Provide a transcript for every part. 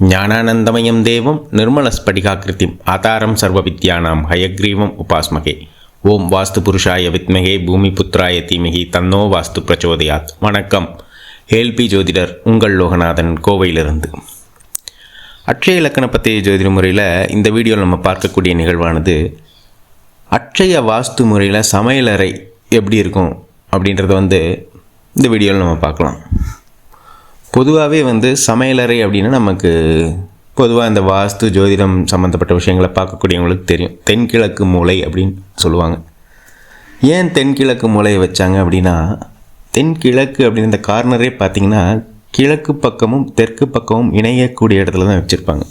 ஞானானந்தமயம் தேவம் நிர்மலஸ்படிகாக்கிருத்திம் ஆதாரம் சர்வவித்யானாம் ஹயக்ரீவம் உபாஸ்மகே. ஓம் வாஸ்து புருஷாய வித்மகே பூமி புத்திராய தீமகி தன்னோ வாஸ்து பிரச்சோதயாத். வணக்கம். ஹேல்பி ஜோதிடர் உங்கள் லோகநாதன் கோவையிலிருந்து. அட்சய இலக்கண பத்திய ஜோதிட முறையில் இந்த வீடியோவில் நம்ம பார்க்கக்கூடிய நிகழ்வானது அட்சய வாஸ்து முறையில் சமையலறை எப்படி இருக்கும் அப்படின்றத வந்து இந்த வீடியோவில் நம்ம பார்க்கலாம். பொதுவாகவே வந்து சமையலறை அப்படின்னா நமக்கு பொதுவாக இந்த வாஸ்து ஜோதிடம் சம்மந்தப்பட்ட விஷயங்களை பார்க்கக்கூடியவங்களுக்கு தெரியும். தென்கிழக்கு மூலை அப்படின்னு சொல்லுவாங்க. ஏன் தென்கிழக்கு மூலையை வச்சாங்க அப்படின்னா தென்கிழக்கு அப்படின்னு இந்த கார்னரே பார்த்தீங்கன்னா கிழக்கு பக்கமும் தெற்கு பக்கமும் இணையக்கூடிய இடத்துல தான் வச்சுருப்பாங்க.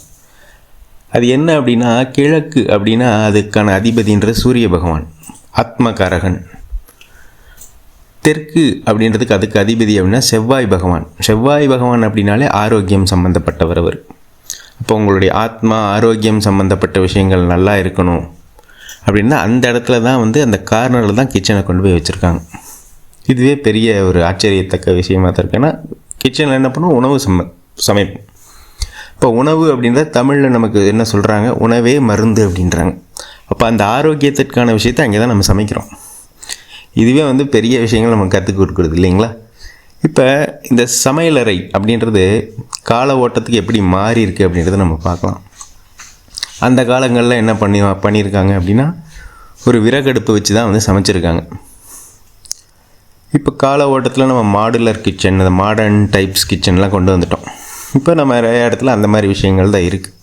அது என்ன அப்படின்னா கிழக்கு அப்படின்னா அதுக்கான அதிபதின்ற சூரிய பகவான் ஆத்மகாரகன். தெற்கு அப்படின்றதுக்கு அதுக்கு அதிபதி அப்படின்னா செவ்வாய் பகவான். செவ்வாய் பகவான் அப்படின்னாலே ஆரோக்கியம் சம்மந்தப்பட்டவர் அவர். அப்போ உங்களுடைய ஆத்மா ஆரோக்கியம் சம்மந்தப்பட்ட விஷயங்கள் நல்லா இருக்கணும். அப்படின்னா அந்த இடத்துல தான் வந்து அந்த கார்னரில் தான் கிச்சனை கொண்டு போய் வச்சுருக்காங்க. இதுவே பெரிய ஒரு ஆச்சரியத்தக்க விஷயமா தான் இருக்குன்னா கிச்சனில் என்ன பண்ணுவோம்? உணவு சம சமைப்போம். இப்போ உணவு அப்படின்றத தமிழில் நமக்கு என்ன சொல்கிறாங்க உணவே மருந்து அப்படின்றாங்க. அப்போ அந்த ஆரோக்கியத்திற்கான விஷயத்தை அங்கே தான் நம்ம சமைக்கிறோம். இதுவே வந்து பெரிய விஷயங்கள் நம்ம கற்றுக் கொடுக்குறது இல்லைங்களா? இப்போ இந்த சமையலறை அப்படின்றது கால ஓட்டத்துக்கு எப்படி மாறி இருக்குது அப்படின்றத நம்ம பார்க்கலாம். அந்த காலங்களில் என்ன பண்ணி பண்ணியிருக்காங்க அப்படின்னா ஒரு விறகடுப்பு வச்சு தான் வந்து சமைச்சிருக்காங்க. இப்போ கால ஓட்டத்தில் நம்ம மாடுலர் கிச்சன் அந்த மாடர்ன் டைப்ஸ் கிச்சன்லாம் கொண்டு வந்துட்டோம். இப்போ நம்ம நிறைய இடத்துல அந்த மாதிரி விஷயங்கள் தான் இருக்குது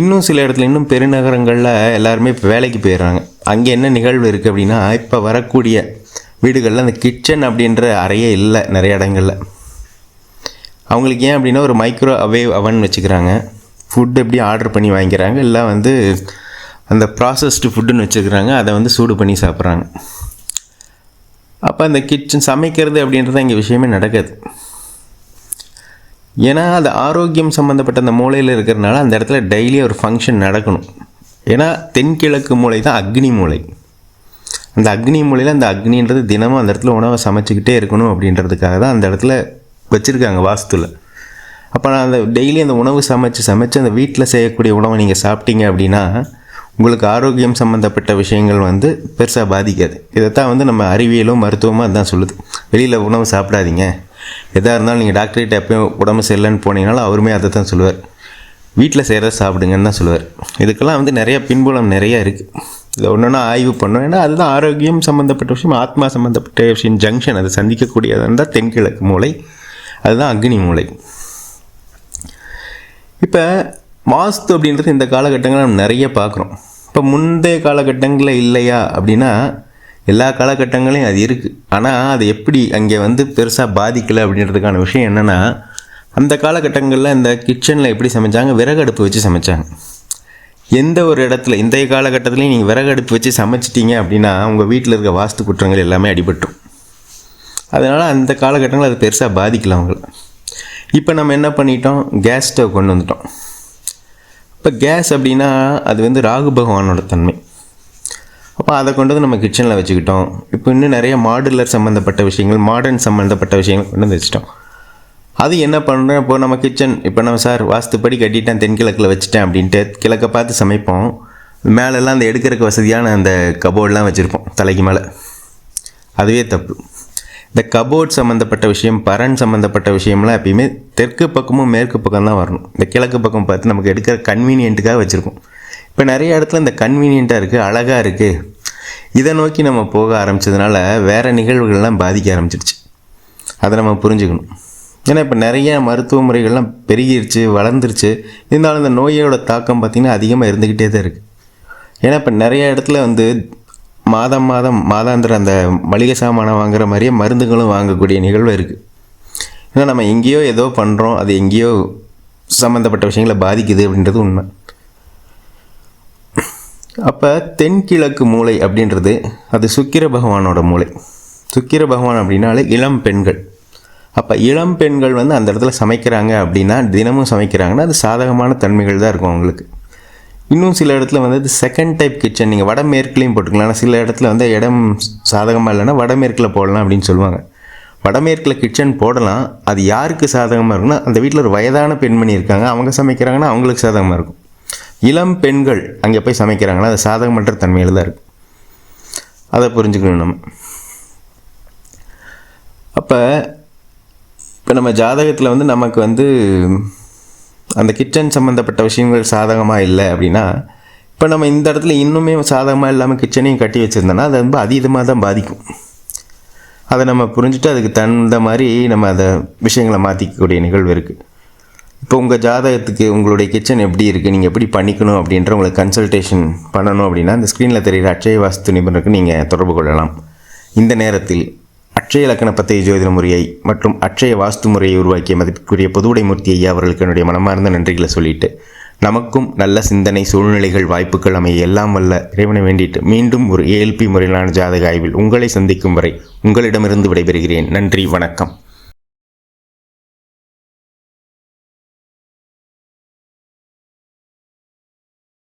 இன்னும் சில இடத்துல இன்னும் பெருநகரங்களில் எல்லாருமே இப்போ வேலைக்கு போயிடுறாங்க. அங்கே என்ன நிகழ்வு இருக்குது அப்படின்னா இப்போ வரக்கூடிய வீடுகளில் அந்த கிச்சன் அப்படின்ற அறையே இல்லை நிறைய இடங்களில். அவங்களுக்கு ஏன் அப்படின்னா ஒரு மைக்ரோ அவேவ் அவன் வச்சுக்கிறாங்க. ஃபுட் எப்படி ஆர்டர் பண்ணி வாங்கிக்கிறாங்க இல்லை வந்து அந்த ப்ராசஸ்டு ஃபுட்டுன்னு வச்சுக்கிறாங்க அதை வந்து சூடு பண்ணி சாப்பிட்றாங்க. அப்போ அந்த கிச்சன் சமைக்கிறது அப்படின்றது இங்கே விஷயமே நடக்காது. ஏன்னா அது ஆரோக்கியம் சம்மந்தப்பட்ட அந்த மூலையில் இருக்கிறனால அந்த இடத்துல டெய்லி ஒரு ஃபங்க்ஷன் நடக்கணும். ஏன்னா தென்கிழக்கு மூளை தான் அக்னி மூளை அந்த அக்னி மூலையில் அந்த அக்னின்றது தினமும் அந்த இடத்துல உணவை சமைச்சிக்கிட்டே இருக்கணும் அப்படின்றதுக்காக தான் அந்த இடத்துல வச்சுருக்காங்க வாஸ்துவில் அப்போ நான் அந்த டெய்லி அந்த உணவு சமைச்சு சமைச்சு அந்த வீட்டில் செய்யக்கூடிய உணவை நீங்கள் சாப்பிட்டீங்க அப்படின்னா உங்களுக்கு ஆரோக்கியம் சம்மந்தப்பட்ட விஷயங்கள் வந்து பெருசாக பாதிக்காது. இதைத்தான் வந்து நம்ம அறிவியலும் மருத்துவமாக அதுதான் சொல்லுது. வெளியில் உணவு சாப்பிடாதீங்க. எதாக இருந்தாலும் நீங்கள் டாக்டர்கிட்ட எப்பயும் உடம்பு சரியில்லைன்னு போனீங்கனாலும் அவருமே அதை தான் சொல்லுவார். வீட்டில் செய்கிறத சாப்பிடுங்கன்னு தான் சொல்லுவார். இதுக்கெல்லாம் வந்து நிறைய பின்புலம் நிறைய இருக்குது இதை ஒன்று ஆய்வு பண்ணோம். ஏன்னா அதுதான் ஆரோக்கியம் சம்மந்தப்பட்ட விஷயம் ஆத்மா சம்மந்தப்பட்ட விஷயம் ஜங்ஷன் அதை சந்திக்கக்கூடியதாக இருந்தால் தென்கிழக்கு மூளை அதுதான் அக்னி மூளை இப்போ வாஸ்து அப்படின்றது இந்த காலகட்டங்களில் நம்ம நிறைய பார்க்குறோம். இப்போ முந்தைய காலகட்டங்களில் இல்லையா அப்படின்னா எல்லா காலகட்டங்களையும் அது இருக்குது ஆனால் அது எப்படி அங்கே வந்து பெருசாக பாதிக்கலை அப்படின்றதுக்கான விஷயம் என்னென்னா அந்த காலகட்டங்களில் இந்த கிச்சனில் எப்படி சமைச்சாங்க? விறகடுப்பு வச்சு சமைச்சாங்க. எந்த ஒரு இடத்துல இன்றைய காலகட்டத்துலேயும் நீங்கள் விறகு அடுப்பு வச்சு சமைச்சிட்டிங்க அப்படின்னா உங்கள் வீட்டில் இருக்க வாஸ்து குற்றங்கள் எல்லாமே அடிபட்டுரும். அதனால் அந்த காலகட்டங்களில் அது பெருசாக பாதிக்கலாம் அவங்கள. இப்போ நம்ம என்ன பண்ணிட்டோம்? கேஸ் ஸ்டவ் கொண்டு வந்துட்டோம். இப்போ கேஸ் அப்படின்னா அது வந்து ராகு பகவானோட தன்மை. அப்போ அதை கொண்டு வந்து நம்ம கிச்சனில் வச்சுக்கிட்டோம். இப்போ இன்னும் நிறைய மாடுலர் சம்மந்தப்பட்ட விஷயங்கள் மாடர்ன் சம்மந்தப்பட்ட விஷயங்கள் கொண்டு வந்து வச்சுட்டோம். அது என்ன பண்ணுறோம்? இப்போ நம்ம கிச்சன் இப்போ நம்ம சார் வாஸ்துப்படி கட்டிட்டேன் தென்கிழக்கில் வச்சுட்டேன் அப்படின்ட்டு கிழக்க பார்த்து சமைப்போம். மேலெல்லாம் அந்த எடுக்கிறதுக்கு வசதியான அந்த கபோர்டெலாம் வச்சுருப்போம் தலைக்கு மேலே. அதுவே தப்பு. இந்த கபோர்ட் சம்மந்தப்பட்ட விஷயம் பரன் சம்மந்தப்பட்ட விஷயம்லாம் எப்பயுமே தெற்கு பக்கமும் மேற்கு பக்கம் தான் வரணும். இந்த கிழக்கு பக்கம் பார்த்து நமக்கு எடுக்கிற கன்வீனியன்ட்டுக்காக வச்சுருக்கோம் இப்போ நிறைய இடத்துல இந்த கன்வீனியண்ட்டாக இருக்குது அழகாக இருக்குது இதை நோக்கி நம்ம போக ஆரம்பித்ததுனால வேறு நிகழ்வுகள்லாம் பாதிக்க ஆரம்பிச்சிருச்சு. அதை நம்ம புரிஞ்சுக்கணும். ஏன்னா இப்போ நிறைய மருத்துவ முறைகள்லாம் பெருகிருச்சு வளர்ந்துருச்சு. இருந்தாலும் இந்த நோயோட தாக்கம் பார்த்திங்கன்னா அதிகமாக இருந்துக்கிட்டே தான் இருக்குது ஏன்னா இப்போ நிறைய இடத்துல வந்து மாதம் மாதம் மாதாந்திர அந்த மளிகை சாமானை வாங்குற மாதிரியே மருந்துகளும் வாங்கக்கூடிய நிகழ்வு இருக்குது ஏன்னா நம்ம எங்கேயோ ஏதோ பண்ணுறோம் அது எங்கேயோ சம்மந்தப்பட்ட விஷயங்களை பாதிக்குது அப்படின்றது உண்மை. அப்போ தென்கிழக்கு மூளை அப்படின்றது அது சுக்கிர பகவானோட மூளை. சுக்கிர பகவான் அப்படின்னாலே இளம் பெண்கள். அப்போ இளம் பெண்கள் வந்து அந்த இடத்துல சமைக்கிறாங்க அப்படின்னா தினமும் சமைக்கிறாங்கன்னா அது சாதகமான தன்மைகள் தான் இருக்கும் அவங்களுக்கு. இன்னும் சில இடத்துல வந்து அது செகண்ட் டைப் கிச்சன் நீங்கள் வடமேற்குலேயும் போட்டுக்கலாம். ஆனால் சில இடத்துல வந்து இடம் சாதகமாக இல்லைன்னா வடமேற்கில் போடலாம் அப்படின்னு சொல்லுவாங்க. வடமேற்கில் கிச்சன் போடலாம். அது யாருக்கு சாதகமாக இருக்குன்னா அந்த வீட்டில் ஒரு வயதான பெண்மணி இருக்காங்க. அவங்க சமைக்கிறாங்கன்னா அவங்களுக்கு சாதகமாக இருக்கும். இளம் பெண்கள் அங்கே போய் சமைக்கிறாங்கன்னா அது சாதகமற்ற தன்மையில் தான் இருக்கும். அதை புரிஞ்சுக்கணும் நம்ம. அப்போ இப்போ நம்ம ஜாதகத்தில் வந்து நமக்கு வந்து அந்த கிச்சன் சம்மந்தப்பட்ட விஷயங்கள் சாதகமாக இல்லை அப்படின்னா இப்போ நம்ம இந்த இடத்துல இன்னுமே சாதகமாக இல்லாமல் கிச்சனையும் கட்டி வச்சுருந்தோன்னா அது ரொம்ப அதீதமாக தான் பாதிக்கும். அதை நம்ம புரிஞ்சுட்டு அதுக்கு தகுந்த மாதிரி நம்ம அதை விஷயங்களை மாற்றிக்கக்கூடிய நிகழ்வு இருக்குது இப்போ உங்கள் ஜாதகத்துக்கு உங்களுடைய கிச்சன் எப்படி இருக்குது நீங்கள் எப்படி பண்ணிக்கணும் அப்படின்ற உங்களுக்கு கன்சல்டேஷன் பண்ணணும் அப்படின்னா இந்த ஸ்க்ரீனில் தெரிகிற அட்சய வாஸ்து நிபுணருக்கு நீங்கள் தொடர்பு கொள்ளலாம். இந்த நேரத்தில் அட்சய இலக்கண பத்திய ஜோதிட முறையை மற்றும் அட்சய வாஸ்து முறையை உருவாக்கிய மதிப்பிற்குரிய பொதுவுடைமூர்த்தி ஐயா அவர்களுக்கு என்னுடைய மனமார்ந்த நன்றிகளை சொல்லிட்டு நமக்கும் நல்ல சிந்தனை சூழ்நிலைகள் வாய்ப்புகள் அமைய எல்லாம் வல்ல இறைவனை வேண்டிட்டு மீண்டும் ஒரு ஏஎல்பி முறையிலான ஜாதக ஆய்வில் உங்களை சந்திக்கும் வரை உங்களிடமிருந்து விடைபெறுகிறேன். நன்றி வணக்கம்.